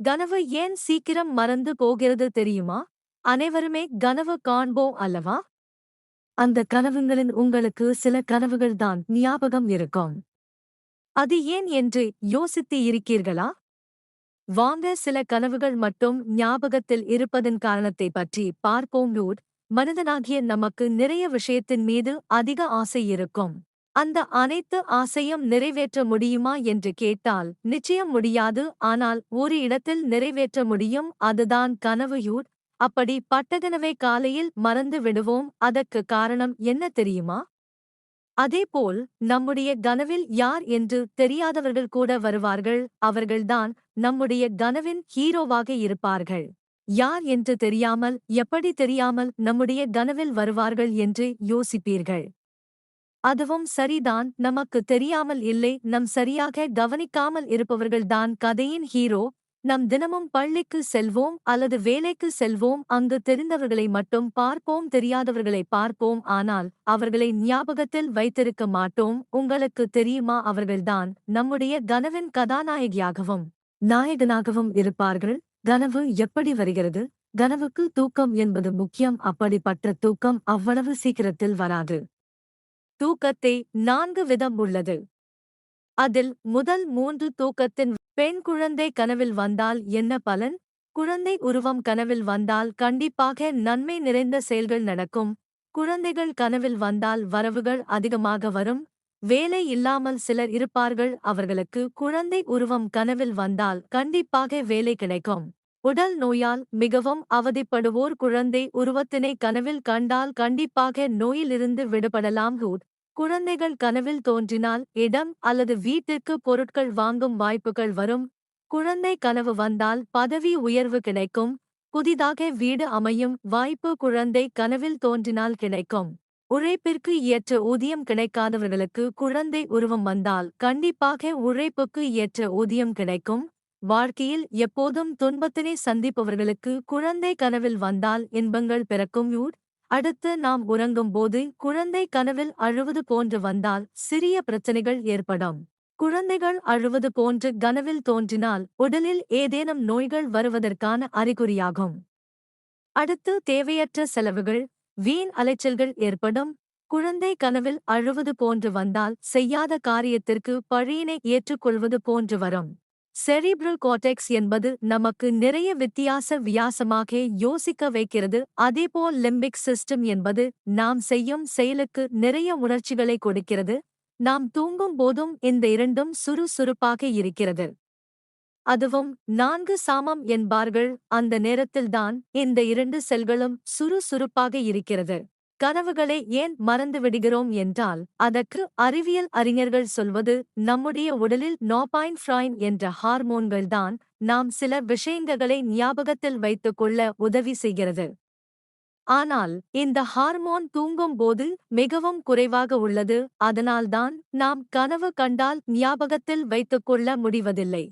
கனவு ஏன் சீக்கிரம் மறந்து போகிறது தெரியுமா? அனைவருமே கனவு காண்போம் அல்லவா? அந்த கனவுங்களின் உங்களுக்கு சில கனவுகள்தான் ஞாபகம் இருக்கும். அது ஏன் என்று யோசித்து இருக்கீர்களா வாங்க சில கனவுகள் மட்டும் ஞாபகத்தில் இருப்பதன் காரணத்தை பற்றி பார்ப்போம் லூட். மனிதனாகிய நமக்கு நிறைய விஷயத்தின் மீது அதிக ஆசை இருக்கும். அந்த அனைத்து ஆசையும் நிறைவேற்ற முடியுமா என்று கேட்டால் நிச்சயம் முடியாது. ஆனால் ஒரு இடத்தில் நிறைவேற்ற முடியும். அதுதான் கனவு யூட் அப்படி பட்டகனவை காலையில் மறந்து விடுவோம். அதற்கு காரணம் என்ன தெரியுமா? அதேபோல் நம்முடைய கனவில் யார் என்று தெரியாதவர்கள் கூட வருவார்கள். அவர்கள்தான் நம்முடைய கனவின் ஹீரோவாக இருப்பார்கள். யார் என்று தெரியாமல் எப்படி தெரியாமல் நம்முடைய கனவில் வருவார்கள் என்று யோசிப்பீர்கள். அதுவும் சரிதான். நமக்கு தெரியாமல் இல்லை. நம் சரியாக கவனிக்காமல் இருப்பவர்கள்தான் கதையின் ஹீரோ நம் தினமும் பள்ளிக்கு செல்வோம் அல்லது வேலைக்கு செல்வோம். அங்கு தெரிந்தவர்களை மட்டும் பார்ப்போம். தெரியாதவர்களை பார்ப்போம். ஆனால் அவர்களை ஞாபகத்தில் வைத்திருக்க மாட்டோம். உங்களுக்கு தெரியுமா? அவர்கள்தான் நம்முடைய கனவின் கதாநாயகியாகவும் நாயகனாகவும் இருப்பார்கள். கனவு எப்படி வருகிறது? கனவுக்கு தூக்கம் என்பது முக்கியம். அப்படிப்பட்ட தூக்கம் அவ்வளவு சீக்கிரத்தில் வராது. தூக்கத்தை நான்கு விதம் உள்ளது. அதில் முதல் மூன்று தூக்கத்தின் பெண் குழந்தை கனவில் வந்தால் என்ன பலன்? குழந்தை உருவம் கனவில் வந்தால் கண்டிப்பாக நன்மை நிறைந்த செயல்கள் நடக்கும். குழந்தைகள் கனவில் வந்தால் வரவுகள் அதிகமாக வரும். வேலை இல்லாமல் சிலர் இருப்பார்கள். அவர்களுக்கு குழந்தை உருவம் கனவில் வந்தால் கண்டிப்பாக வேலை கிடைக்கும். உடல் நோயால் மிகவும் அவதிப்படுவோர் குழந்தை உருவத்தினை கனவில் கண்டால் கண்டிப்பாக நோயிலிருந்து விடுபடலாம். ஹூட் குழந்தைகள் கனவில் தோன்றினால் இடம் அல்லது வீட்டிற்கு பொருட்கள் வாங்கும் வாய்ப்புகள் வரும். குழந்தை கனவு வந்தால் பதவி உயர்வு கிடைக்கும். புதிதாக வீடு அமையும் வாய்ப்பு குழந்தை கனவில் தோன்றினால் கிடைக்கும். உழைப்பிற்கு ஏற்ற ஊதியம் கிடைக்காதவர்களுக்கு குழந்தை உருவம் வந்தால் கண்டிப்பாக உழைப்புக்கு ஏற்ற ஊதியம் கிடைக்கும். வாழ்க்கையில் எப்போதும் துன்பத்தினை சந்திப்பவர்களுக்கு குழந்தை கனவில் வந்தால் இன்பங்கள் பிறக்கும் யூட் அடுத்து நாம் உறங்கும் போது குழந்தை கனவில் அழுவது போன்று வந்தால் சிறிய பிரச்சனைகள் ஏற்படும். குழந்தைகள் அழுவது போன்று கனவில் தோன்றினால் உடலில் ஏதேனும் நோய்கள் வருவதற்கான அறிகுறியாகும். அடுத்து தேவையற்ற செலவுகள் வீண் அலைச்சல்கள் ஏற்படும். குழந்தை கனவில் அழுவது போன்று வந்தால் செய்யாத காரியத்திற்கு பழியினை ஏற்றுக்கொள்வது போன்று வரும். செரிப்ரல் கோட்டெக்ஸ் என்பது நமக்கு நிறைய வித்தியாச வியாசமாக யோசிக்க வைக்கிறது. அதேபோல் லிம்பிக் சிஸ்டம் என்பது நாம் செய்யும் செயலுக்கு நிறைய உணர்ச்சிகளை கொடுக்கிறது. நாம் தூங்கும் போதும் இந்த இரண்டும் சுறுசுறுப்பாக இருக்கிறது. அதுவும் நான்கு சாமம் என்பார்கள். அந்த நேரத்தில்தான் இந்த இரண்டு செல்களும் சுறுசுறுப்பாக இருக்கிறது. கனவுகளை ஏன் மறந்துவிடுகிறோம் என்றால் அதற்கு அறிவியல் அறிஞர்கள் சொல்வது நம்முடைய உடலில் நோபாயின் ஃப்ராயின் என்ற ஹார்மோன்கள்தான் நாம் சில விஷயங்களை ஞாபகத்தில் வைத்துக் கொள்ள உதவி செய்கிறது. ஆனால் இந்த ஹார்மோன் தூங்கும் போது மிகவும் குறைவாக உள்ளது அதனால்தான் நாம் கனவு கண்டால் ஞாபகத்தில் வைத்துக் கொள்ள முடிவதில்லை.